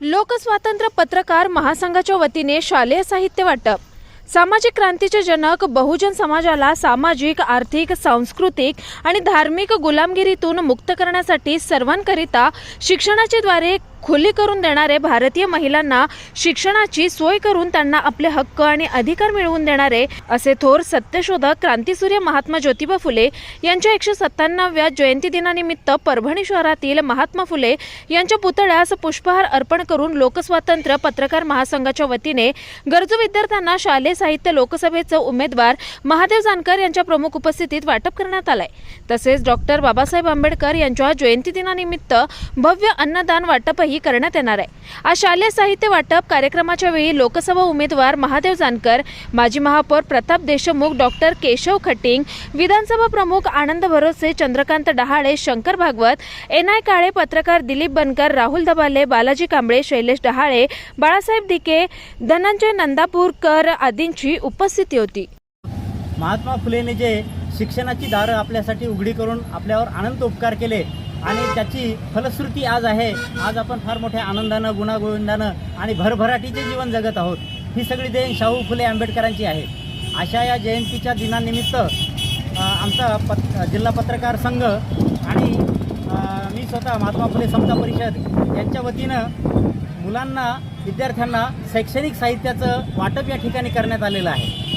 लोकस्वातंत्र्य पत्रकार महासंघाच्या वतीने शालेय साहित्य वाटप. सामाजिक क्रांतीचे जनक बहुजन समाजाला सामाजिक आर्थिक सांस्कृतिक आणि धार्मिक गुलामगिरीतून मुक्त करण्यासाठी सर्वांकरिता शिक्षणाचे द्वारे खुली करून देणारे भारतीय महिलांना शिक्षणाची सोय करून त्यांना आपले हक्क आणि अधिकार मिळवून देणारे असे थोर सत्यशोधक क्रांतीसूर्य महात्मा ज्योतिबा फुले यांच्या एकशे सत्त्याण्णव्या जयंती दिनानिमित्त परभणी शहरातील महात्मा फुले यांच्या पुतळ्यास पुष्पहार अर्पण करून लोकस्वातंत्र्य पत्रकार महासंघाच्या वतीने गरजू विद्यार्थ्यांना शालेय साहित्य लोकसभेचं उमेदवार महादेव जानकर यांच्या प्रमुख उपस्थितीत वाटप करण्यात आलंय. तसेच डॉक्टर बाबासाहेब आंबेडकर यांच्या जयंती दिनानिमित्त भव्य अन्नदान वाटपही करण्यात येणार आहे. आज शालेय साहित्य वाटप कार्यक्रमाच्या वेळी लोकसभा उमेदवार महादेव जानकर माजी महापौर प्रताप देशमुख डॉक्टर केशव खटिंग विधानसभा प्रमुख आनंद भरोसे चंद्रकांत डहाळे शंकर भागवत एन आय काळे पत्रकार दिलीप बनकर राहुल दबाले बालाजी कांबळे शैलेश डहाळे बाळासाहेब दिके धनंजय नंदापूरकर आदींची उपस्थिती होती. महात्मा फुलेने जे शिक्षणाची दारं आपल्यासाठी उघडी करून आपल्यावर आनंद उपकार केले आणि त्याची फलश्रुती आज आहे. आज आपण फार मोठ्या आनंदानं गुणागोविंदानं आणि भरभराटीचे जीवन जगत आहोत. ही सगळी देण शाहू फुले आंबेडकरांची आहे. अशा या जयंतीच्या दिनानिमित्त आमचा पत जिल्हा पत्रकार संघ आणि मी स्वतः महात्मा फुले समता परिषद यांच्या वतीनं मुलांना विद्यार्थ्यांना शैक्षणिक साहित्याचं वाटप या ठिकाणी करण्यात आलेलं आहे.